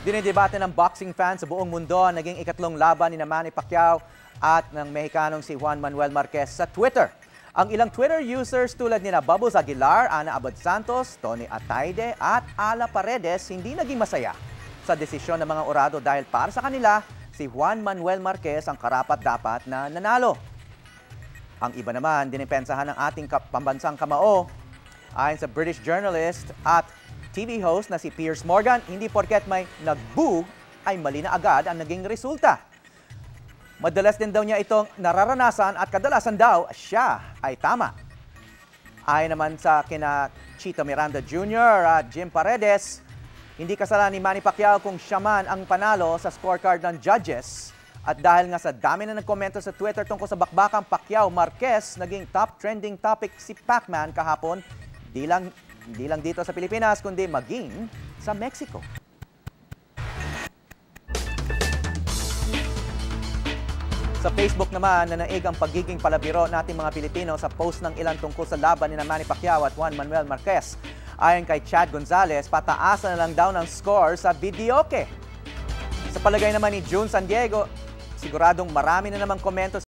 Dinidebate ng boxing fans sa buong mundo ang naging ikatlong laban ni Manny Pacquiao at ng Mexicanong si Juan Manuel Marquez sa Twitter. Ang ilang Twitter users tulad nina Bubbles Aguilar, Ana Abad Santos, Tony Ataide at Ala Paredes hindi naging masaya sa desisyon ng mga orado dahil para sa kanila, si Juan Manuel Marquez ang karapat-dapat na nanalo. Ang iba naman, dinipensahan ng ating pambansang kamao. Ayon sa British journalist at TV host na si Piers Morgan, hindi porket may nag-boo ay mali na agad ang naging resulta. Madalas din daw niya itong nararanasan at kadalasan daw siya ay tama. Ayon naman sa kina Chito Miranda Jr. at Jim Paredes, hindi kasalanan ni Manny Pacquiao kung siya man ang panalo sa scorecard ng judges. At dahil nga sa dami na nagkomento sa Twitter tungkol sa bakbakang Pacquiao Marquez, naging top trending topic si Pacman kahapon, di lang, hindi lang dito sa Pilipinas, kundi maging sa Mexico. Sa Facebook naman, nanaig ang pagiging palabiro nating mga Pilipino sa post ng ilan tungkol sa laban ni Manny Pacquiao at Juan Manuel Marquez. Ayon kay Chad Gonzalez, pataasan na lang daw ng score sa videoke. Sa palagay naman ni June San Diego, siguradong marami na namang komento